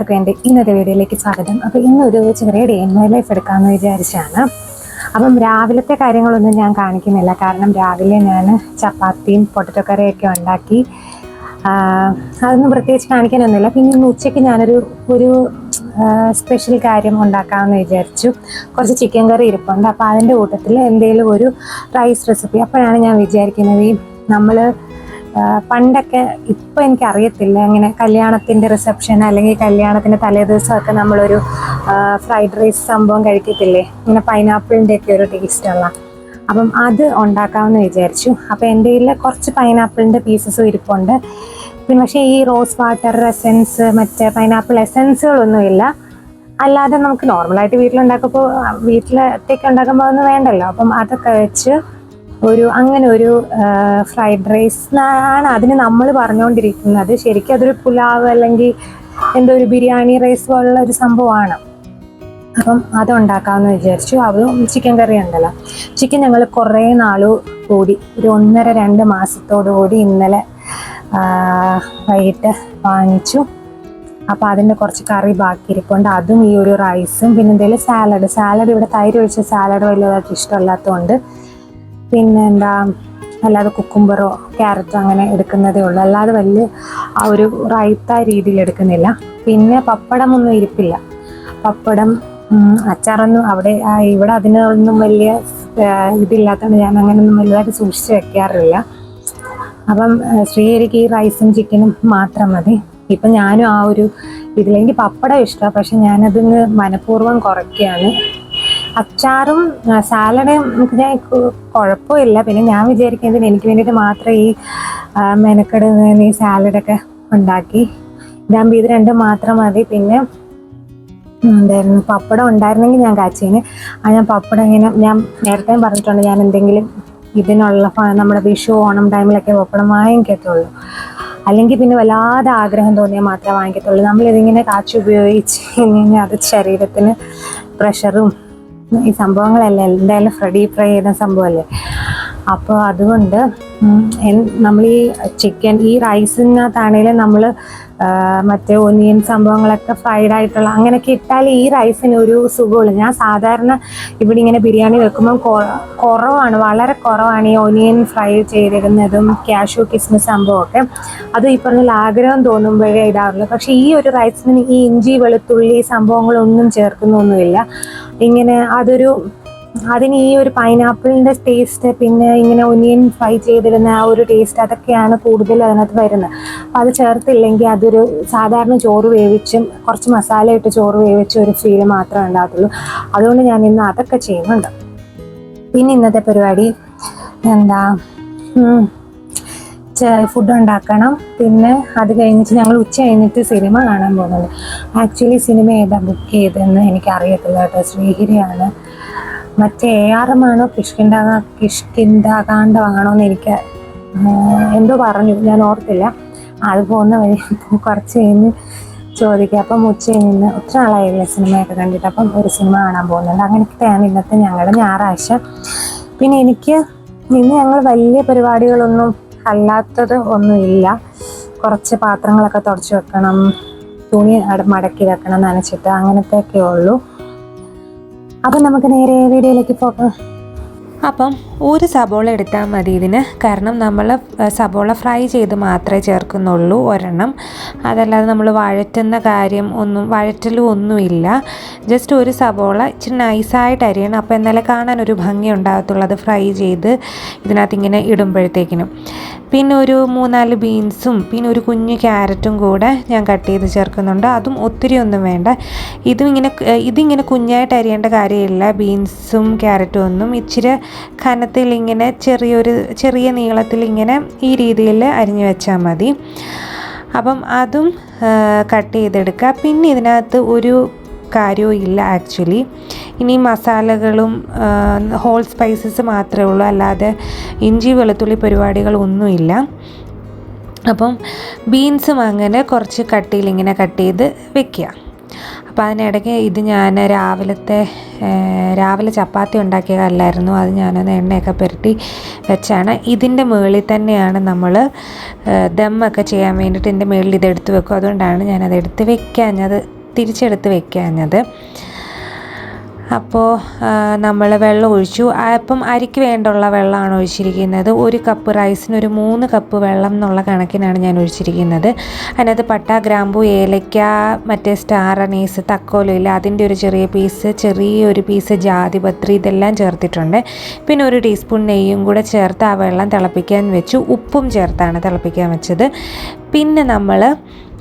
എല്ലാവർക്കും എന്റെ ഇന്നത്തെ വീഡിയോയിലേക്ക് സ്വാഗതം. അപ്പോൾ ഇന്നൊരു ചെറിയ ഡേ ഇൻ മൈ ലൈഫ് എടുക്കാമെന്ന് വിചാരിച്ചാണ്. അപ്പം രാവിലത്തെ കാര്യങ്ങളൊന്നും ഞാൻ കാണിക്കുന്നില്ല. കാരണം രാവിലെ ഞാൻ ചപ്പാത്തിയും പൊട്ടറ്റോ കറിയൊക്കെ ഉണ്ടാക്കി. അതൊന്നും പ്രത്യേകിച്ച് കാണിക്കാനൊന്നുമില്ല. പിന്നെ ഇന്ന് ഉച്ചയ്ക്ക് ഞാനൊരു ഒരു സ്പെഷ്യൽ കാര്യം ഉണ്ടാക്കാമെന്ന് വിചാരിച്ചു. കുറച്ച് ചിക്കൻ കറി ഇരിപ്പുണ്ട്. അപ്പോൾ അതിന്റെ കൂട്ടത്തിൽ എന്തെങ്കിലും ഒരു റൈസ് റെസിപ്പി അപ്പോഴാണ് ഞാൻ വിചാരിക്കുന്നത് നമ്മൾ പണ്ടൊക്കെ ഇപ്പം എനിക്ക് അറിയത്തില്ല ഇങ്ങനെ കല്യാണത്തിന്റെ റിസപ്ഷൻ അല്ലെങ്കിൽ കല്യാണത്തിന്റെ തലേദിവസമൊക്കെ നമ്മളൊരു ഫ്രൈഡ് റൈസ് സംഭവം കഴിക്കത്തില്ലേ? ഇങ്ങനെ പൈനാപ്പിളിന്റെ ഒക്കെ ഒരു ടേസ്റ്റുള്ള അപ്പം അത് ഉണ്ടാക്കാമെന്ന് വിചാരിച്ചു. അപ്പം എന്റെ കയ്യിൽ കുറച്ച് പൈനാപ്പിളിന്റെ പീസസും ഇരിപ്പുണ്ട്. പിന്നെ പക്ഷേ ഈ റോസ് വാട്ടർ എസെൻസ് മറ്റേ പൈനാപ്പിൾ എസെൻസുകളൊന്നുമില്ല അല്ലാതെ നമുക്ക് നോർമലായിട്ട് വീട്ടിലുണ്ടാക്കുമ്പോൾ വീട്ടിലത്തേക്ക് ഉണ്ടാക്കുമ്പോൾ ഒന്നും വേണ്ടല്ലോ. അപ്പം അതൊക്കെ വെച്ച് ഒരു അങ്ങനെ ഒരു ഫ്രൈഡ് റൈസ് ആണ് അതിന് നമ്മൾ പറഞ്ഞുകൊണ്ടിരിക്കുന്നത് ശരിക്കും അതൊരു പുലാവ് അല്ലെങ്കിൽ എന്തോ ഒരു ബിരിയാണി റൈസ് പോലുള്ള ഒരു സംഭവമാണ്. അപ്പം അത് ഉണ്ടാക്കാമെന്ന് വിചാരിച്ചു. അതും ചിക്കൻ കറി ഉണ്ടല്ലോ. ചിക്കൻ ഞങ്ങൾ കുറേ നാൾ കൂടി ഒരു ഒന്നര രണ്ട് മാസത്തോടു കൂടി ഇന്നലെ വൈകിട്ട് വാങ്ങിച്ചു. അപ്പോൾ അതിന്റെ കുറച്ച് കറി ബാക്കി ഇരിപ്പുണ്ട് അതും ഈ ഒരു റൈസും പിന്നെ എന്തെങ്കിലും സാലഡ് സാലഡ് ഇവിടെ തൈര് ഒഴിച്ച സാലഡ് വലിയതായിട്ട് ഇഷ്ടമല്ലാത്തതുകൊണ്ട് പിന്നെ എന്താ അല്ലാതെ കുക്കുംബറോ ക്യാരറ്റോ അങ്ങനെ എടുക്കുന്നതേ ഉള്ളൂ. അല്ലാതെ വലിയ ആ ഒരു റൈത്ത രീതിയിൽ എടുക്കുന്നില്ല. പിന്നെ പപ്പടമൊന്നും ഇരിപ്പില്ല. പപ്പടം അച്ചാറൊന്നും അവിടെ ഇവിടെ അതിനൊന്നും വലിയ ഇതില്ലാത്തതുകൊണ്ട് ഞാൻ അങ്ങനെയൊന്നും വലുതായിട്ട് സൂക്ഷിച്ച് വെക്കാറില്ല. അപ്പം ശ്രീഹരിക്ക് ഈ റൈസും ചിക്കനും മാത്രം മതി. ഇപ്പം ഞാനും ആ ഒരു ഇതിലെങ്കിൽ പപ്പടം ഇഷ്ടമാണ് പക്ഷെ ഞാനതിന് മനഃപൂർവം കുറയ്ക്കുകയാണ്. അച്ചാറും സാലഡും പിന്നെ കുഴപ്പമില്ല. പിന്നെ ഞാൻ വിചാരിക്കുന്നത് എനിക്ക് വേണ്ടിയിട്ട് മാത്രം ഈ മെനക്കെട് ഈ സാലഡൊക്കെ ഉണ്ടാക്കി. ഇതാകുമ്പോൾ ഇത് രണ്ടും മാത്രം മതി. പിന്നെ എന്തായിരുന്നു? പപ്പടം ഉണ്ടായിരുന്നെങ്കിൽ ഞാൻ കാച്ചീന്. ആ ഞാൻ പപ്പടം ഇങ്ങനെ ഞാൻ നേരത്തെ പറഞ്ഞിട്ടുണ്ട് ഞാൻ എന്തെങ്കിലും ഇതിനുള്ള നമ്മുടെ വിഷു ഓണം ടൈമിലൊക്കെ പപ്പടം വാങ്ങിക്കത്തുള്ളൂ. അല്ലെങ്കിൽ പിന്നെ വല്ലാതെ ആഗ്രഹം തോന്നിയാൽ മാത്രമേ വാങ്ങിക്കത്തുള്ളൂ. നമ്മളിതിങ്ങനെ കാച്ചുപയോഗിച്ച് കഴിഞ്ഞാൽ അത് ശരീരത്തിന് പ്രഷറും ഈ സംഭവങ്ങളല്ലേ? എന്തായാലും ഫ്രഡി ഫ്രൈ ചെയ്യുന്ന സംഭവമല്ലേ അപ്പോൾ അതുകൊണ്ട് നമ്മൾ ഈ ചിക്കൻ ഈ റൈസിനകത്താണെങ്കിലും നമ്മൾ മറ്റേ ഒനിയൻ സംഭവങ്ങളൊക്കെ ഫ്രൈഡ് ആയിട്ടുള്ള അങ്ങനെയൊക്കെ ഇട്ടാൽ ഈ റൈസിന് ഒരു സുഖമുള്ളൂ ഞാൻ സാധാരണ ഇവിടെ ഇങ്ങനെ ബിരിയാണി വെക്കുമ്പോൾ കുറവാണ് വളരെ കുറവാണ് ഈ ഒനിയൻ ഫ്രൈ ചെയ്തിരുന്നതും ക്യാഷു കിസ്മിസ് സംഭവമൊക്കെ. അത് ഈ പറഞ്ഞ ആഗ്രഹം തോന്നുമ്പോഴേ ഇടാറുള്ളൂ. പക്ഷേ ഈ ഒരു റൈസിന് ഈ ഇഞ്ചി വെളുത്തുള്ളി സംഭവങ്ങളൊന്നും ചേർക്കുന്നൊന്നുമില്ല. ഇങ്ങനെ അതൊരു അതിന് ഈ ഒരു പൈനാപ്പിളിന്റെ ടേസ്റ്റ് പിന്നെ ഇങ്ങനെ ഒനിയൻ ഫ്രൈ ചെയ്തിരുന്ന ആ ഒരു ടേസ്റ്റ് അതൊക്കെയാണ് കൂടുതൽ അതിനകത്ത് വരുന്നത്. അപ്പം അത് ചേർത്തില്ലെങ്കിൽ അതൊരു സാധാരണ ചോറ് വേവിച്ചും കുറച്ച് മസാല ഇട്ട് ചോറ് വേവിച്ച ഒരു ഫീൽ മാത്രമേ ഉണ്ടാകത്തുള്ളൂ. അതുകൊണ്ട് ഞാൻ ഇന്ന് അതൊക്കെ ചെയ്യുന്നുണ്ട്. പിന്നെ ഇന്നത്തെ പരിപാടി എന്താ? ഫുഡ് ഉണ്ടാക്കണം. പിന്നെ അത് കഴിഞ്ഞിട്ട് ഞങ്ങൾ ഉച്ച കഴിഞ്ഞിട്ട് സിനിമ കാണാൻ പോകുന്നുണ്ട്. ആക്ച്വലി സിനിമ ഏതാ ബുക്ക് ചെയ്തതെന്ന് എനിക്ക് അറിയത്തില്ല കേട്ടോ. ശ്രീഹരിയാണ് മറ്റേ എ ആർ എം ആണോ കിഷ്കിന്ദ കിഷ്കിന്ദാകാന്ഡമാണോ എന്ന് എനിക്ക് എന്തോ പറഞ്ഞു. ഞാൻ ഓർത്തില്ല. ആൾ പോകുന്ന വഴി കുറച്ച് കഴിഞ്ഞ് ചോദിക്കുക അപ്പം ഉച്ച കഴിഞ്ഞ് ഒത്തിരി നാളായില്ലേ സിനിമയൊക്കെ കണ്ടിട്ട്. അപ്പം ഒരു സിനിമ കാണാൻ പോകുന്നുണ്ട്. അങ്ങനത്തെയാണ് ഇന്നത്തെ ഞങ്ങളുടെ ഞായറാഴ്ച. പിന്നെ എനിക്ക് ഇന്ന് ഞങ്ങൾ വലിയ പരിപാടികളൊന്നും അല്ലാത്തത് ഒന്നുമില്ല. കുറച്ച് പാത്രങ്ങളൊക്കെ തുടച്ച് വെക്കണം. തുണി മടക്കി വെക്കണം നനച്ചിട്ട് അങ്ങനത്തെയൊക്കെ ഉള്ളൂ. അപ്പം നമുക്ക് നേരെ വീഡിയോയിലേക്ക് പോകാം. അപ്പം ഒരു സബോള എടുത്താൽ മതി ഇതിന്. കാരണം നമ്മൾ സബോള ഫ്രൈ ചെയ്ത് മാത്രമേ ചേർക്കുന്നുള്ളൂ ഒരെണ്ണം. അതല്ലാതെ നമ്മൾ വഴറ്റുന്ന കാര്യം ഒന്നും വഴറ്റലും ഒന്നുമില്ല. ജസ്റ്റ് ഒരു സബോള ഇച്ചിരി നൈസായിട്ട് അരിയണം. അപ്പോൾ എന്നാലേ കാണാൻ ഒരു ഭംഗി ഉണ്ടാകത്തുള്ളൂ അത് ഫ്രൈ ചെയ്ത് ഇതിനകത്ത് ഇങ്ങനെ ഇടുമ്പോഴത്തേക്കിനും. പിന്നെ ഒരു മൂന്നാൽ ബീൻസും പിന്നെ ഒരു കുഞ്ഞു ക്യാരറ്റും കൂടെ ഞാൻ കട്ട് ചെയ്ത് ചേർക്കുന്നുണ്ട്. അതും ഒത്തിരി ഒന്നും വേണ്ട. ഇതും ഇങ്ങനെ ഇതിങ്ങനെ കുഞ്ഞായിട്ട് അരിയേണ്ട കാര്യമില്ല. ബീൻസും ക്യാരറ്റും ഒന്നും ഇച്ചിരി കനത്തിൽ ഇങ്ങനെ ചെറിയൊരു ചെറിയ നീളത്തിൽ ഇങ്ങനെ ഈ രീതിയിൽ അരിഞ്ഞു വെച്ചാൽ മതി. അപ്പം അതും കട്ട് ചെയ്തെടുക്കുക. പിന്നെ ഇതിനകത്ത് ഒരു കാര്യവും ഇല്ല ആക്ച്വലി. ഇനി മസാലകളും ഹോൾ സ്പൈസസ് മാത്രമേ ഉള്ളൂ. അല്ലാതെ ഇഞ്ചി വെളുത്തുള്ളി പരിപാടികളൊന്നുമില്ല അപ്പം ബീൻസും അങ്ങനെ കുറച്ച് കട്ടിയിൽ ഇങ്ങനെ കട്ട് ചെയ്ത് വെക്കുക. അപ്പോൾ അതിനിടയ്ക്ക് ഇത് ഞാൻ രാവിലത്തെ രാവിലെ ചപ്പാത്തി ഉണ്ടാക്കിയ കല്ലായിരുന്നു. അത് ഞാനൊന്ന് എണ്ണയൊക്കെ പുരട്ടി വെച്ചാണ്. ഇതിന്റെ മുകളിൽ തന്നെയാണ് നമ്മൾ ദമ്മൊക്കെ ചെയ്യാൻ വേണ്ടിയിട്ട് ഇതിന്റെ മുകളിൽ ഇത് എടുത്ത് വെക്കും. അതുകൊണ്ടാണ് ഞാനത് എടുത്ത് വെക്കാഞ്ഞത് തിരിച്ചെടുത്ത് വെക്കാഞ്ഞത്. അപ്പോൾ നമ്മൾ വെള്ളം ഒഴിച്ചു. അപ്പം അരിക്ക് വേണ്ടുള്ള വെള്ളമാണ് ഒഴിച്ചിരിക്കുന്നത്. ഒരു കപ്പ് റൈസിന് ഒരു മൂന്ന് കപ്പ് വെള്ളം എന്നുള്ള കണക്കിനാണ് ഞാൻ ഒഴിച്ചിരിക്കുന്നത്. അതിനകത്ത് പട്ട ഗ്രാമ്പു ഏലയ്ക്ക മറ്റേ സ്റ്റാർ അനീസ് തക്കോലയില്ല അതിന്റെ ഒരു ചെറിയ പീസ് ചെറിയൊരു പീസ് ജാതിപത്രി ഇതെല്ലാം ചേർത്തിട്ടുണ്ട്. പിന്നെ ഒരു ടീസ്പൂൺ നെയ്യും കൂടെ ചേർത്ത് ആ വെള്ളം തിളപ്പിക്കാൻ വെച്ചു. ഉപ്പും ചേർത്താണ് തിളപ്പിക്കാൻ വെച്ചത്. പിന്നെ നമ്മൾ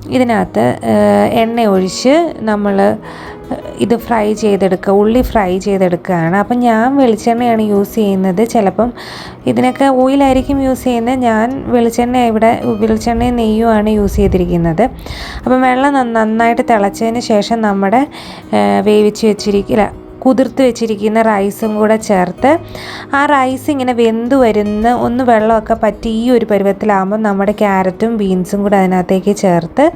ഇതിനകത്ത് എണ്ണ ഒഴിച്ച് നമ്മൾ ഇത് ഫ്രൈ ചെയ്തെടുക്കുക ഉള്ളി ഫ്രൈ ചെയ്തെടുക്കുകയാണ് അപ്പം ഞാൻ വെളിച്ചെണ്ണയാണ് യൂസ് ചെയ്യുന്നത്. ചിലപ്പം ഇതിനൊക്കെ ഓയിലായിരിക്കും യൂസ് ചെയ്യുന്നത്. ഞാൻ വെളിച്ചെണ്ണ ഇവിടെ വെളിച്ചെണ്ണയും നെയ്യുമാണ് യൂസ് ചെയ്തിരിക്കുന്നത്. അപ്പം വെള്ളം നന്ന- നന്നായിട്ട് തിളച്ചതിന് ശേഷം നമ്മുടെ വേവിച്ച് വെച്ചിരിക്കില്ല കുതിർത്ത് വെച്ചിരിക്കുന്ന റൈസും കൂടെ ചേർത്ത് ആ റൈസ് ഇങ്ങനെ വെന്ത് വരുന്ന ഒന്ന് വെള്ളമൊക്കെ പറ്റി ഈ ഒരു പരുവത്തിലാകുമ്പോൾ നമ്മുടെ ക്യാരറ്റും ബീൻസും കൂടെ അതിനകത്തേക്ക് ചേർത്ത്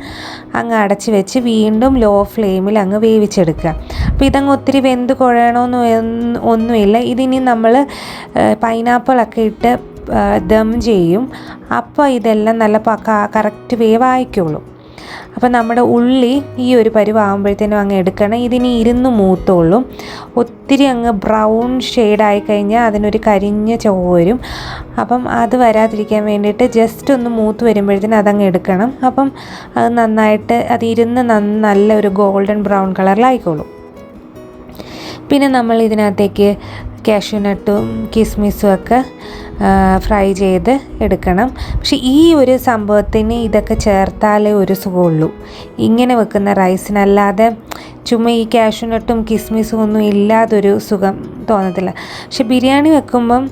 അങ്ങ് അടച്ച് വെച്ച് വീണ്ടും ലോ ഫ്ലെയിമിൽ അങ്ങ് വേവിച്ചെടുക്കുക. അപ്പോൾ ഇതങ്ങ് ഒത്തിരി വെന്ത് കുഴയണമെന്ന് ഒന്നും- ഒന്നുമില്ല. ഇതിനി നമ്മൾ പൈനാപ്പിളൊക്കെ ഇട്ട് ദം ചെയ്യും. അപ്പോൾ ഇതെല്ലാം നല്ല കറക്റ്റ് വേവായിക്കുള്ളൂ അപ്പോൾ നമ്മുടെ ഉള്ളി ഈ ഒരു പരുവാകുമ്പോഴത്തേനും അങ്ങ് എടുക്കണം. ഇതിനി ഇരുന്ന് മൂത്തോളും. ഒത്തിരി അങ്ങ് ബ്രൗൺ ഷെയ്ഡായി കഴിഞ്ഞാൽ അതിനൊരു കരിഞ്ഞ ചുവ വരും. അപ്പം അത് വരാതിരിക്കാൻ വേണ്ടിയിട്ട് ജസ്റ്റ് ഒന്ന് മൂത്ത് വരുമ്പോഴത്തേനും അതങ്ങ് എടുക്കണം. അപ്പം അത് നന്നായിട്ട് അത് ഇരുന്ന് നല്ല ഒരു ഗോൾഡൻ ബ്രൗൺ കളറിലായിക്കോളും. പിന്നെ നമ്മൾ ഇതിനകത്തേക്ക് ക്യാഷ്യൂനട്ടും കിസ്മിസും ഒക്കെ ഫ്രൈ ചെയ്ത് എടുക്കണം. പക്ഷെ ഈ ഒരു സംഭവത്തിന് ഇതൊക്കെ ചേർത്താലേ ഒരു സുഖമുള്ളൂ. ഇങ്ങനെ വെക്കുന്ന റൈസിനല്ലാതെ ചുമ്മാ ഈ കാഷ്യൂനട്ടും കിസ്മിസും ഒന്നും ഇല്ലാതൊരു സുഖം തോന്നത്തില്ല. പക്ഷെ ബിരിയാണി വെക്കുമ്പം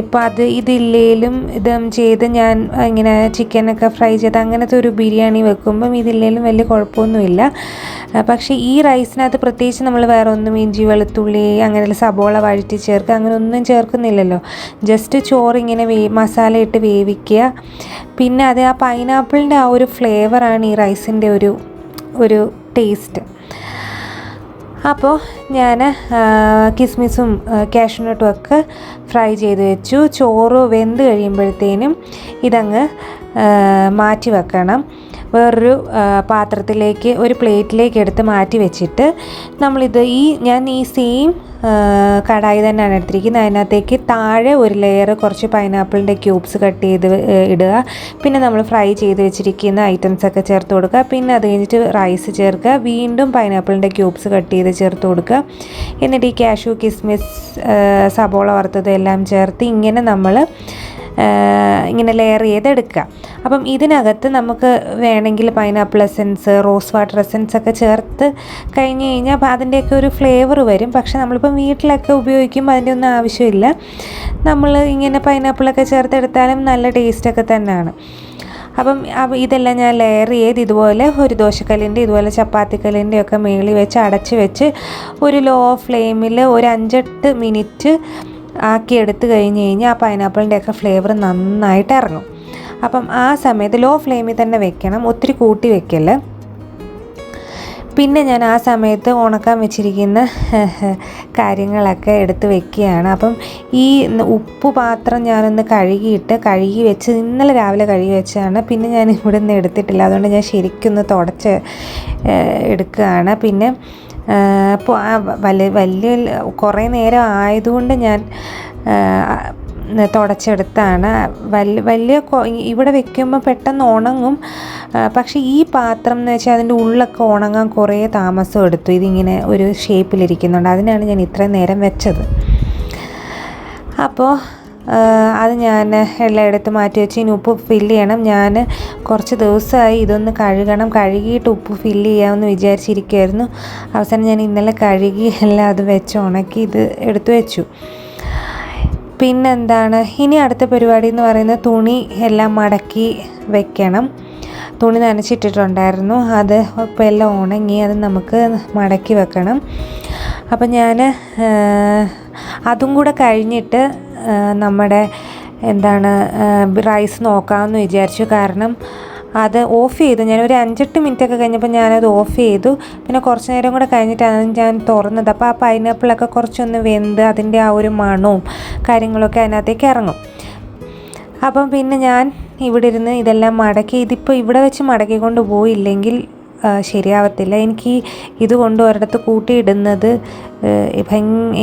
ഇപ്പം അത് ഇതില്ലേലും ഇതും ചെയ്ത് ഞാൻ ഇങ്ങനെ ചിക്കനൊക്കെ ഫ്രൈ ചെയ്ത് അങ്ങനത്തെ ഒരു ബിരിയാണി വെക്കുമ്പം ഇതില്ലേലും വലിയ കുഴപ്പമൊന്നുമില്ല. പക്ഷേ ഈ റൈസിനകത്ത് പ്രത്യേകിച്ച് നമ്മൾ വേറെ ഒന്നും ഇഞ്ചി വെളുത്തുള്ളി അങ്ങനെ സബോള വഴറ്റി ചേർക്കുക അങ്ങനെ ഒന്നും ചേർക്കുന്നില്ലല്ലോ. ജസ്റ്റ് ചോറ് ഇങ്ങനെ വേ മസാല ഇട്ട് വേവിക്കുക. പിന്നെ അത് ആ പൈനാപ്പിളിന്റെ ആ ഒരു ഫ്ലേവറാണ് ഈ റൈസിന്റെ ഒരു ഒരു ടേസ്റ്റ്. അപ്പോൾ ഞാൻ കിസ്മിസും കാഷ്യൂനട്ടും ഒക്കെ ഫ്രൈ ചെയ്ത് വെച്ചു. ചോറ് വെന്ത് കഴിയുമ്പോഴത്തേനും ഇതങ്ങ് മാറ്റി വെക്കണം. വേറൊരു പാത്രത്തിലേക്ക് ഒരു പ്ലേറ്റിലേക്ക് എടുത്ത് മാറ്റി വെച്ചിട്ട് നമ്മളിത് ഈ ഞാൻ ഈ സെയിം കടായി തന്നെയാണ് എടുത്തിരിക്കുന്നത്. അതിനകത്തേക്ക് താഴെ ഒരു ലെയർ കുറച്ച് പൈനാപ്പിളിന്റെ ക്യൂബ്സ് കട്ട് ചെയ്ത് ഇടുക. പിന്നെ നമ്മൾ ഫ്രൈ ചെയ്ത് വെച്ചിരിക്കുന്ന ഐറ്റംസ് ഒക്കെ ചേർത്ത് കൊടുക്കുക. പിന്നെ അത് കഴിഞ്ഞിട്ട് റൈസ് ചേർക്കുക. വീണ്ടും പൈനാപ്പിളിന്റെ ക്യൂബ്സ് കട്ട് ചെയ്ത് ചേർത്ത് കൊടുക്കുക. എന്നിട്ട് ഈ കാഷു കിസ്മിസ് സബോള വറുത്തത് എല്ലാം ചേർത്ത് ഇങ്ങനെ നമ്മൾ ഇങ്ങനെ ലെയർ ചെയ്തെടുക്കുക. അപ്പം ഇതിനകത്ത് നമുക്ക് വേണമെങ്കിൽ pineapple essence rose water essence ഒക്കെ ചേർത്ത് കഴിഞ്ഞ് കഴിഞ്ഞാൽ അപ്പോൾ അതിന്റെയൊക്കെ ഒരു ഫ്ലേവർ വരും. പക്ഷേ നമ്മളിപ്പം വീട്ടിലൊക്കെ ഉപയോഗിക്കുമ്പോൾ അതിന്റെ ഒന്നും ആവശ്യമില്ല. നമ്മൾ ഇങ്ങനെ പൈനാപ്പിളൊക്കെ ചേർത്തെടുത്താലും നല്ല ടേസ്റ്റൊക്കെ തന്നെയാണ്. അപ്പം ഇതെല്ലാം ഞാൻ ലെയർ ചെയ്ത് ഇതുപോലെ ഒരു ദോശക്കല്ലിന്റെ ഇതുപോലെ ചപ്പാത്തിക്കല്ലിന്റെ ഒക്കെ മേളിൽ വെച്ച് അടച്ച് വെച്ച് ഒരു ലോ ഫ്ലെയിമിൽ ഒരു അഞ്ചെട്ട് മിനിറ്റ് ആക്കി എടുത്ത് കഴിഞ്ഞ് കഴിഞ്ഞാൽ ആ പൈനാപ്പിളിന്റെ ഒക്കെ ഫ്ലേവർ നന്നായിട്ട് ഇറങ്ങും. അപ്പം ആ സമയത്ത് ലോ ഫ്ലെയിമിൽ തന്നെ വെക്കണം ഒത്തിരി കൂട്ടി വെക്കല്ലേ പിന്നെ ഞാൻ ആ സമയത്ത് ഉണക്കാൻ വെച്ചിരിക്കുന്ന കാര്യങ്ങളൊക്കെ എടുത്ത് വെക്കുകയാണ്. അപ്പം ഈ ഉപ്പ് പാത്രം ഞാനൊന്ന് കഴുകിയിട്ട് കഴുകി വെച്ച് ഇന്നലെ രാവിലെ കഴുകി വെച്ചാണ് പിന്നെ ഞാൻ ഇവിടെ നിന്ന് എടുത്തിട്ടില്ല. അതുകൊണ്ട് ഞാൻ ശരിക്കൊന്ന് തുടച്ച് എടുക്കുകയാണ്. പിന്നെ ഇപ്പോൾ വലിയ വലിയ കുറേ നേരം ആയതുകൊണ്ട് ഞാൻ തുടച്ചെടുത്താണ്. വലിയ വലിയ ഇവിടെ വെക്കുമ്പോൾ പെട്ടെന്ന് ഉണങ്ങും. പക്ഷേ ഈ പാത്രം എന്ന് വെച്ചാൽ അതിന്റെ ഉള്ളൊക്കെ ഉണങ്ങാൻ കുറേ താമസം എടുത്തു. ഇതിങ്ങനെ ഒരു ഷേപ്പിലിരിക്കുന്നുണ്ട് അതിനാണ് ഞാൻ ഇത്രയും നേരം വെച്ചത്. അപ്പോൾ അത് ഞാൻ എല്ലാം എടുത്ത് മാറ്റി വെച്ച് ഇനി ഉപ്പ് ഫില്ല് ചെയ്യണം. ഞാൻ കുറച്ച് ദിവസമായി ഇതൊന്ന് കഴുകണം. കഴുകിയിട്ട് ഉപ്പ് ഫില്ല് ചെയ്യാമെന്ന് വിചാരിച്ചിരിക്കുമായിരുന്നു അവസാനം ഞാൻ ഇന്നലെ കഴുകി എല്ലാം അത് വെച്ച് ഉണക്കി ഇത് എടുത്തു വെച്ചു. പിന്നെന്താണ്? ഇനി അടുത്ത പരിപാടി എന്ന് പറയുന്നത് തുണി എല്ലാം മടക്കി വെക്കണം. തുണി നനച്ചിട്ടിട്ടുണ്ടായിരുന്നു. അത് ഇപ്പോൾ എല്ലാം ഉണങ്ങി അത് നമുക്ക് മടക്കി വെക്കണം. അപ്പം ഞാൻ അതും കൂടെ കഴിഞ്ഞിട്ട് നമ്മുടെ എന്താണ് റൈസ് നോക്കാമെന്ന് വിചാരിച്ചു. കാരണം അത് ഓഫ് ചെയ്തു. ഞാൻ ഒരു അഞ്ചെട്ട് മിനിറ്റ് ഒക്കെ കഴിഞ്ഞപ്പോൾ ഞാനത് ഓഫ് ചെയ്തു. പിന്നെ കുറച്ച് നേരം കൂടെ കഴിഞ്ഞിട്ടാണ് ഞാൻ തുറന്നത്. അപ്പോൾ ആ പൈനാപ്പിളൊക്കെ കുറച്ചൊന്ന് വെന്ത് അതിന്റെ ആ ഒരു മണവും കാര്യങ്ങളൊക്കെ അതിനകത്തേക്ക് ഇറങ്ങും. അപ്പം പിന്നെ ഞാൻ ഇവിടെ ഇരുന്ന് ഇതെല്ലാം മടക്കി ഇതിപ്പോൾ ഇവിടെ വെച്ച് മടക്കിക്കൊണ്ട് പോയില്ലെങ്കിൽ ആ, ശരിയാവത്തില്ല. എനിക്ക് ഇത് കൊണ്ട് ഒരിടത്ത് കൂട്ടിയിടുന്നത്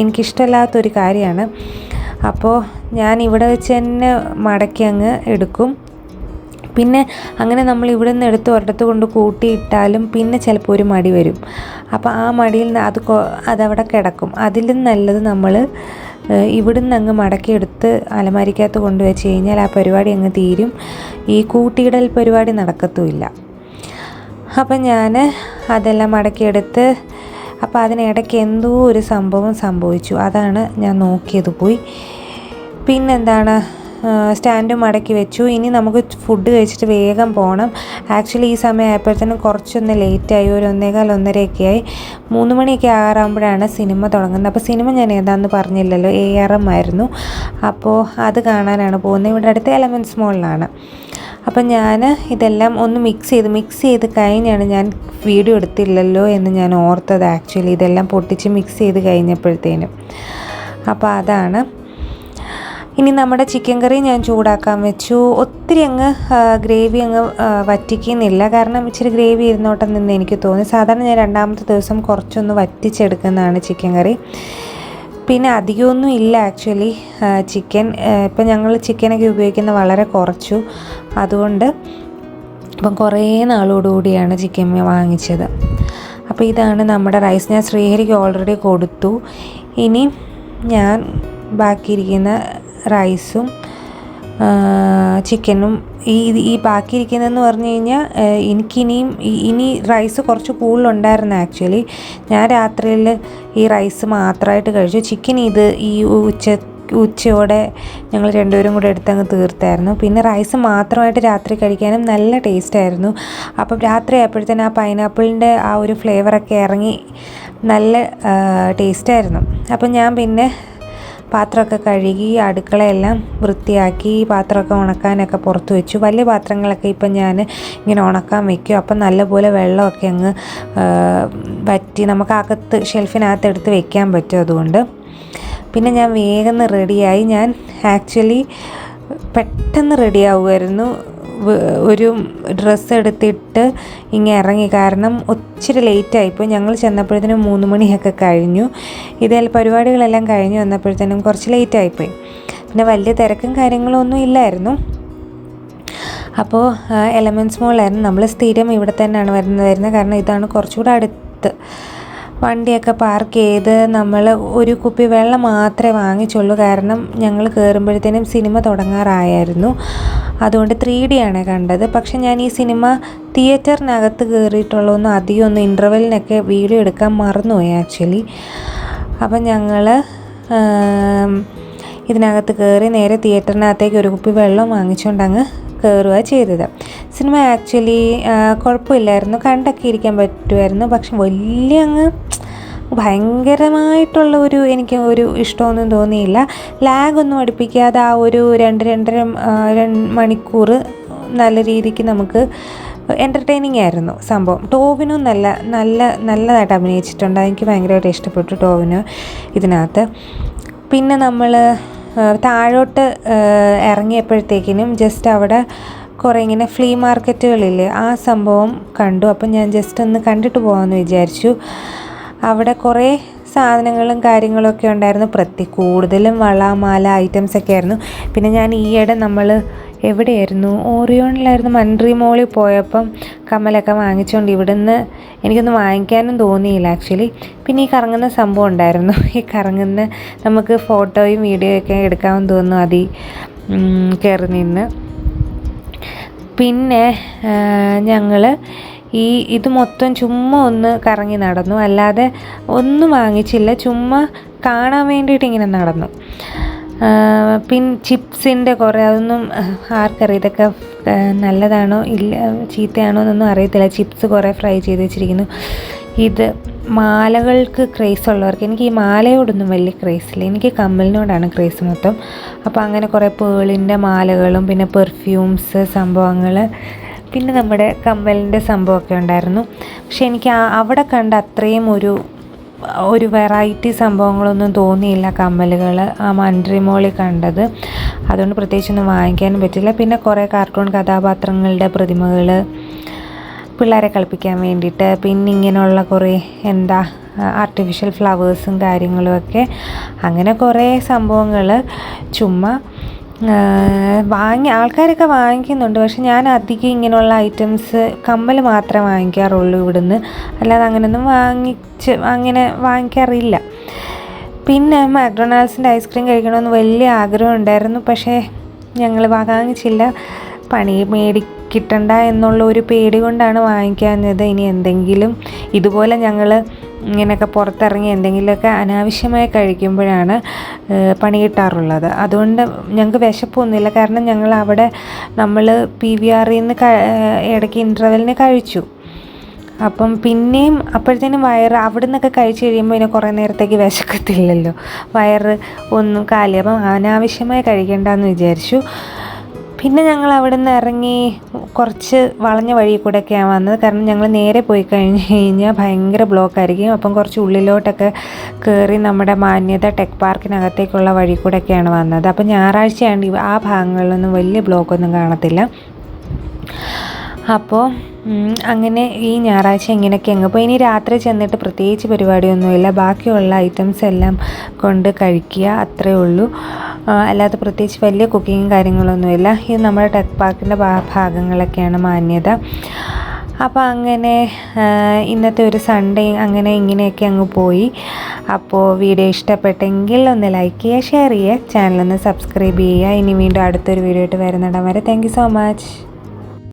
എനിക്കിഷ്ടമല്ലാത്തൊരു കാര്യമാണ്. അപ്പോൾ ഞാൻ ഇവിടെ വെച്ച് തന്നെ മടക്കി അങ്ങ് എടുക്കും. പിന്നെ അങ്ങനെ നമ്മൾ ഇവിടെ നിന്ന് എടുത്ത് ഒരിടത്ത് കൊണ്ട് കൂട്ടിയിട്ടാലും പിന്നെ ചിലപ്പോൾ ഒരു മടി വരും. അപ്പോൾ ആ മടിയിൽ അത് അതവിടെ കിടക്കും. അതിലും നല്ലത് നമ്മൾ ഇവിടുന്ന് അങ്ങ് മടക്കിയെടുത്ത് അലമാരിക്കകത്ത് കൊണ്ടുവച്ച് കഴിഞ്ഞാൽ ആ പരിപാടി അങ്ങ് തീരും. ഈ കൂട്ടിയിടൽ പരിപാടി നടക്കത്തുമില്ല. അപ്പം ഞാൻ അതെല്ലാം മടക്കിയെടുത്ത് അപ്പോൾ അതിനിടയ്ക്ക് എന്തോ ഒരു സംഭവം സംഭവിച്ചു. അതാണ് ഞാൻ നോക്കിയത് പോയി. പിന്നെന്താണ്? സ്റ്റാൻഡും മടക്കി വെച്ചു. ഇനി നമുക്ക് ഫുഡ് കഴിച്ചിട്ട് വേഗം പോകണം ആക്ച്വലി ഈ സമയം ആയപ്പോഴത്തേനും കുറച്ചൊന്ന് ലേറ്റായി ഒരു ഒന്നേകാൽ ഒന്നരയൊക്കെ ആയി. മൂന്ന് മണിയൊക്കെ ആറാകുമ്പോഴാണ് സിനിമ തുടങ്ങുന്നത്. അപ്പോൾ സിനിമ ഞാൻ ഏതാണെന്ന് പറഞ്ഞില്ലല്ലോ. എ ആർ എം ആയിരുന്നു. അപ്പോൾ അത് കാണാനാണ് പോകുന്നത്. ഇവിടെ അടുത്ത എലമെൻസ് മോളിലാണ് അപ്പം ഞാൻ ഇതെല്ലാം ഒന്ന് മിക്സ് ചെയ്ത് മിക്സ് ചെയ്ത് കഴിഞ്ഞാണ് ഞാൻ വീഡിയോ എടുത്തില്ലല്ലോ എന്ന് ഞാൻ ഓർത്തത് ആക്ച്വലി ഇതെല്ലാം പൊട്ടിച്ച് മിക്സ് ചെയ്ത് കഴിഞ്ഞപ്പോഴത്തേനും. അപ്പോൾ അതാണ്. ഇനി നമ്മുടെ ചിക്കൻ കറി ഞാൻ ചൂടാക്കാൻ വെച്ചു. ഒത്തിരി അങ്ങ് ഗ്രേവി അങ്ങ് വറ്റിക്കുന്നില്ല. കാരണം ഇച്ചിരി ഗ്രേവി ഇരുന്നോട്ടെന്ന് എനിക്ക് തോന്നി. സാധാരണ ഞാൻ രണ്ടാമത്തെ ദിവസം കുറച്ചൊന്ന് വറ്റിച്ചെടുക്കുന്നതാണ് ചിക്കൻ കറി പിന്നെ അധികമൊന്നും ഇല്ല ആക്ച്വലി ചിക്കൻ ഇപ്പം ഞങ്ങൾ ചിക്കനൊക്കെ ഉപയോഗിക്കുന്ന വളരെ കുറച്ചു. അതുകൊണ്ട് ഇപ്പം കുറേ നാളോടുകൂടിയാണ് ചിക്കൻ വാങ്ങിച്ചത്. അപ്പോൾ ഇതാണ് നമ്മുടെ റൈസ് ഞാൻ ശ്രീഹരിക്ക് ഓൾറെഡി കൊടുത്തു. ഇനി ഞാൻ ബാക്കിയിരിക്കുന്ന റൈസും ചിക്കനും ഈ ഈ ബാക്കിയിരിക്കുന്നതെന്ന് പറഞ്ഞു കഴിഞ്ഞാൽ എനിക്കിനിയും ഇനി റൈസ് കുറച്ച് കൂടുതലുണ്ടായിരുന്നു ആക്ച്വലി ഞാൻ രാത്രിയിൽ ഈ റൈസ് മാത്രമായിട്ട് കഴിച്ചു. ചിക്കൻ ഇത് ഈ ഉച്ച ഉച്ചയോടെ ഞങ്ങൾ രണ്ടുപേരും കൂടെ എടുത്തങ്ങ് തീർത്തായിരുന്നു. പിന്നെ റൈസ് മാത്രമായിട്ട് രാത്രി കഴിക്കാനും നല്ല ടേസ്റ്റായിരുന്നു അപ്പം രാത്രി ആയപ്പോഴത്തേനും ആ പൈനാപ്പിളിന്റെ ആ ഒരു ഫ്ലേവറൊക്കെ ഇറങ്ങി നല്ല ടേസ്റ്റായിരുന്നു അപ്പം ഞാൻ പിന്നെ പാത്രമൊക്കെ കഴുകി അടുക്കളയെല്ലാം വൃത്തിയാക്കി പാത്രമൊക്കെ ഉണക്കാനൊക്കെ പുറത്ത് വെച്ചു. വലിയ പാത്രങ്ങളൊക്കെ ഇപ്പം ഞാൻ ഇങ്ങനെ ഉണക്കാൻ വെക്കും. അപ്പം നല്ലപോലെ വെള്ളമൊക്കെ അങ്ങ് വറ്റി നമുക്ക് അകത്ത് ഷെൽഫിനകത്ത് എടുത്ത് വെക്കാൻ പറ്റും അതുകൊണ്ട്. പിന്നെ ഞാൻ വേഗം റെഡിയായി ഞാൻ ആക്ച്വലി പെട്ടെന്ന് റെഡിയാവുമായിരുന്നു ഒരു ഡ്രസ്സ് എടുത്തിട്ട് ഇങ്ങനെ ഇറങ്ങി. കാരണം ഒത്തിരി ലേറ്റായിപ്പോൾ ഞങ്ങൾ ചെന്നപ്പോഴത്തേനും മൂന്ന് മണിയൊക്കെ കഴിഞ്ഞു. ഇതിൽ പരിപാടികളെല്ലാം കഴിഞ്ഞ് വന്നപ്പോഴത്തേനും കുറച്ച് ലേറ്റായിപ്പോയി പിന്നെ വലിയ തിരക്കും കാര്യങ്ങളൊന്നും ഇല്ലായിരുന്നു. അപ്പോൾ എലമെൻസ് മോളായിരുന്നു നമ്മൾ സ്ഥിരം ഇവിടെ തന്നെയാണ് വരുന്നത് വരുന്നത് കാരണം ഇതാണ് കുറച്ചുകൂടെ അടുത്ത്. വണ്ടിയൊക്കെ പാർക്ക് ചെയ്ത് നമ്മൾ ഒരു കുപ്പി വെള്ളം മാത്രമേ വാങ്ങിച്ചുള്ളൂ. കാരണം ഞങ്ങൾ കയറുമ്പോഴത്തേനും സിനിമ തുടങ്ങാറായിരുന്നു. അതുകൊണ്ട് ത്രീ ഡി ആണ് കണ്ടത്. പക്ഷെ ഞാൻ ഈ സിനിമ തിയേറ്ററിനകത്ത് കയറിയിട്ടുള്ളതൊന്നും അധികം ഒന്നും ഇന്റർവെല്ലിനൊക്കെ വീഡിയോ എടുക്കാൻ മറന്നുപോയി ആക്ച്വലി അപ്പം ഞങ്ങൾ ഇതിനകത്ത് കയറി നേരെ തിയേറ്ററിനകത്തേക്ക് ഒരു കുപ്പി വെള്ളം വാങ്ങിച്ചുകൊണ്ട് അങ്ങ് കയറുക ചെയ്തത്. സിനിമ ആക്ച്വലി കുഴപ്പമില്ലായിരുന്നു. കണ്ടൊക്കെ ഇരിക്കാൻ പറ്റുമായിരുന്നു. പക്ഷെ വലിയ അങ്ങ് ഭയങ്കരമായിട്ടുള്ള ഒരു എനിക്ക് ഒരു ഇഷ്ടമൊന്നും തോന്നിയില്ല. ലാഗൊന്നും അടുപ്പിക്കാതെ ആ ഒരു രണ്ട് രണ്ടര രണ്ട് മണിക്കൂർ നല്ല രീതിക്ക് നമുക്ക് എന്റർടൈനിങ് ആയിരുന്നു സംഭവം. ടോവിനും നല്ല നല്ല നല്ലതായിട്ട് അഭിനയിച്ചിട്ടുണ്ട്. എനിക്ക് ഭയങ്കരമായിട്ട് ഇഷ്ടപ്പെട്ടു ടോവിന് ഇതിനകത്ത്. പിന്നെ നമ്മൾ താഴോട്ട് ഇറങ്ങിയപ്പോഴത്തേക്കിനും ജസ്റ്റ് അവിടെ കുറേ ഇങ്ങനെ ഫ്ലീ മാർക്കറ്റുകളില്ലേ ആ സംഭവം കണ്ടു. അപ്പം ഞാൻ ജസ്റ്റ് ഒന്ന് കണ്ടിട്ട് പോകാമെന്ന് വിചാരിച്ചു. അവിടെ കുറേ സാധനങ്ങളും കാര്യങ്ങളൊക്കെ ഉണ്ടായിരുന്നു. പ്രത്യേക കൂടുതലും വള മാല ഐറ്റംസ് ഒക്കെ ആയിരുന്നു. പിന്നെ ഞാൻ ഈയിടെ നമ്മൾ എവിടെയായിരുന്നു? ഓറിയോണിലായിരുന്നു മൺട്രി മോളിൽ പോയപ്പം കമ്മലൊക്കെ വാങ്ങിച്ചുകൊണ്ട് ഇവിടുന്ന് എനിക്കൊന്നും വാങ്ങിക്കാനും തോന്നിയില്ല ആക്ച്വലി പിന്നെ ഈ കറങ്ങുന്ന സംഭവം ഉണ്ടായിരുന്നു. ഈ കറങ്ങുന്ന നമുക്ക് ഫോട്ടോയും വീഡിയോയും ഒക്കെ എടുക്കാമെന്ന് തോന്നുന്നു അതി കയറി നിന്ന്. പിന്നെ ഞങ്ങൾ ഈ ഇത് മൊത്തം ചുമ്മാ ഒന്ന് കറങ്ങി നടന്നു. അല്ലാതെ ഒന്നും വാങ്ങിച്ചില്ല. ചുമ്മാ കാണാൻ വേണ്ടിയിട്ട് ഇങ്ങനെ നടന്നു. പിൻ ചിപ്സിന്റെ കുറേ അതൊന്നും ആർക്കറിയാം ഇതൊക്കെ നല്ലതാണോ ഇല്ല ചീത്തയാണോ എന്നൊന്നും അറിയത്തില്ല. ചിപ്സ് കുറേ ഫ്രൈ ചെയ്ത് വെച്ചിരിക്കുന്നു. ഇത് മാലകൾക്ക് ക്രേസ് ഉള്ളവർക്ക് എനിക്ക് ഈ മാലയോടൊന്നും വലിയ ക്രേസ് ഇല്ല. എനിക്ക് കമ്മലിനോടാണ് ക്രേസ് മൊത്തം. അപ്പോൾ അങ്ങനെ കുറേ പേളിന്റെ മാലകളും പിന്നെ പെർഫ്യൂംസ് സംഭവങ്ങൾ പിന്നെ നമ്മുടെ കമ്മലിന്റെ സംഭവമൊക്കെ ഉണ്ടായിരുന്നു. പക്ഷെ എനിക്ക് അവിടെ കണ്ട അത്രയും ഒരു ഒരു വെറൈറ്റി സംഭവങ്ങളൊന്നും തോന്നിയില്ല കമ്മലുകൾ ആ മൺട്രി മോളിൽ കണ്ടത്. അതുകൊണ്ട് പ്രത്യേകിച്ചൊന്നും വാങ്ങിക്കാനും പറ്റില്ല. പിന്നെ കുറേ കാർട്ടൂൺ കഥാപാത്രങ്ങളുടെ പ്രതിമകൾ പിള്ളേരെ കളിപ്പിക്കാൻ വേണ്ടിയിട്ട് പിന്നെ ഇങ്ങനെയുള്ള കുറേ എന്താ ആർട്ടിഫിഷ്യൽ ഫ്ലവേഴ്സും കാര്യങ്ങളുമൊക്കെ അങ്ങനെ കുറേ സംഭവങ്ങൾ. ചുമ്മാ വാങ്ങി ആൾക്കാരൊക്കെ വാങ്ങിക്കുന്നുണ്ട്. പക്ഷെ ഞാൻ അധികം ഇങ്ങനെയുള്ള ഐറ്റംസ് കമ്മൽ മാത്രമേ വാങ്ങിക്കാറുള്ളൂ ഇവിടുന്ന്. അല്ലാതെ അങ്ങനെയൊന്നും വാങ്ങിച്ച് അങ്ങനെ വാങ്ങിക്കാറില്ല. പിന്നെ മാക്ഡൊണാൾഡ്സിന്റെ ഐസ്ക്രീം കഴിക്കണമെന്ന് വലിയ ആഗ്രഹം ഉണ്ടായിരുന്നു. പക്ഷേ ഞങ്ങൾ വാങ്ങിച്ചില്ല. പണി മേടി കിട്ടണ്ട എന്നുള്ള ഒരു പേടി കൊണ്ടാണ് വാങ്ങിക്കാഞ്ഞത്. ഇനി എന്തെങ്കിലും ഇതുപോലെ ഞങ്ങൾ ഇങ്ങനെയൊക്കെ പുറത്തിറങ്ങി എന്തെങ്കിലുമൊക്കെ അനാവശ്യമായി കഴിക്കുമ്പോഴാണ് പണി കിട്ടാറുള്ളത്. അതുകൊണ്ട് ഞങ്ങൾക്ക് വിശപ്പൊന്നുമില്ല. കാരണം ഞങ്ങൾ അവിടെ നമ്മൾ പി വി ആറിൽ നിന്ന് ഇടയ്ക്ക് ഇന്റർവെല്ലിന് കഴിച്ചു. അപ്പം പിന്നെയും അപ്പോഴത്തേനും വയറ് അവിടെ നിന്നൊക്കെ കഴിച്ച് കഴിയുമ്പോൾ പിന്നെ കുറേ നേരത്തേക്ക് വിശക്കത്തില്ലല്ലോ. വയറ് ഒന്നും കാലി അപ്പം അനാവശ്യമായി കഴിക്കേണ്ടെന്ന് വിചാരിച്ചു. പിന്നെ ഞങ്ങൾ അവിടെ നിന്ന് ഇറങ്ങി കുറച്ച് വളഞ്ഞ വഴി കൂടെയൊക്കെയാണ് വന്നത്. കാരണം ഞങ്ങൾ നേരെ പോയി കഴിഞ്ഞ് കഴിഞ്ഞാൽ ഭയങ്കര ബ്ലോക്ക് ആയിരിക്കും. അപ്പം കുറച്ച് ഉള്ളിലോട്ടൊക്കെ കയറി നമ്മുടെ മാന്യത ടെക് പാർക്കിനകത്തേക്കുള്ള വഴി കൂടെയൊക്കെയാണ് വന്നത്. അപ്പം ഞായറാഴ്ചയാണ് ആ ഭാഗങ്ങളിലൊന്നും വലിയ ബ്ലോക്കൊന്നും കാണത്തില്ല. അപ്പോൾ അങ്ങനെ ഈ ഞായറാഴ്ച ഇങ്ങനെയൊക്കെ അങ്ങ് അപ്പോൾ ഇനി രാത്രി ചെന്നിട്ട് പ്രത്യേകിച്ച് പരിപാടിയൊന്നുമില്ല. ബാക്കിയുള്ള ഐറ്റംസ് എല്ലാം കൊണ്ട് കഴിക്കുക. അത്രേ ഉള്ളൂ. അല്ലാതെ പ്രത്യേകിച്ച് വലിയ കുക്കിങ്ങും കാര്യങ്ങളൊന്നുമില്ല. ഇത് നമ്മുടെ ടെക് പാർക്കിന്റെ ഭാഗങ്ങളൊക്കെയാണ് മാന്യത. അപ്പോൾ അങ്ങനെ ഇന്നത്തെ ഒരു സൺഡേ അങ്ങനെ ഇങ്ങനെയൊക്കെ അങ്ങ് പോയി. അപ്പോൾ വീഡിയോ ഇഷ്ടപ്പെട്ടെങ്കിൽ ഒന്ന് ലൈക്ക് ചെയ്യുക ഷെയർ ചെയ്യുക ചാനലൊന്ന് സബ്സ്ക്രൈബ് ചെയ്യുക. ഇനി വീണ്ടും അടുത്തൊരു വീഡിയോ ആയിട്ട് വരുന്നിടം വരെ. Thank so much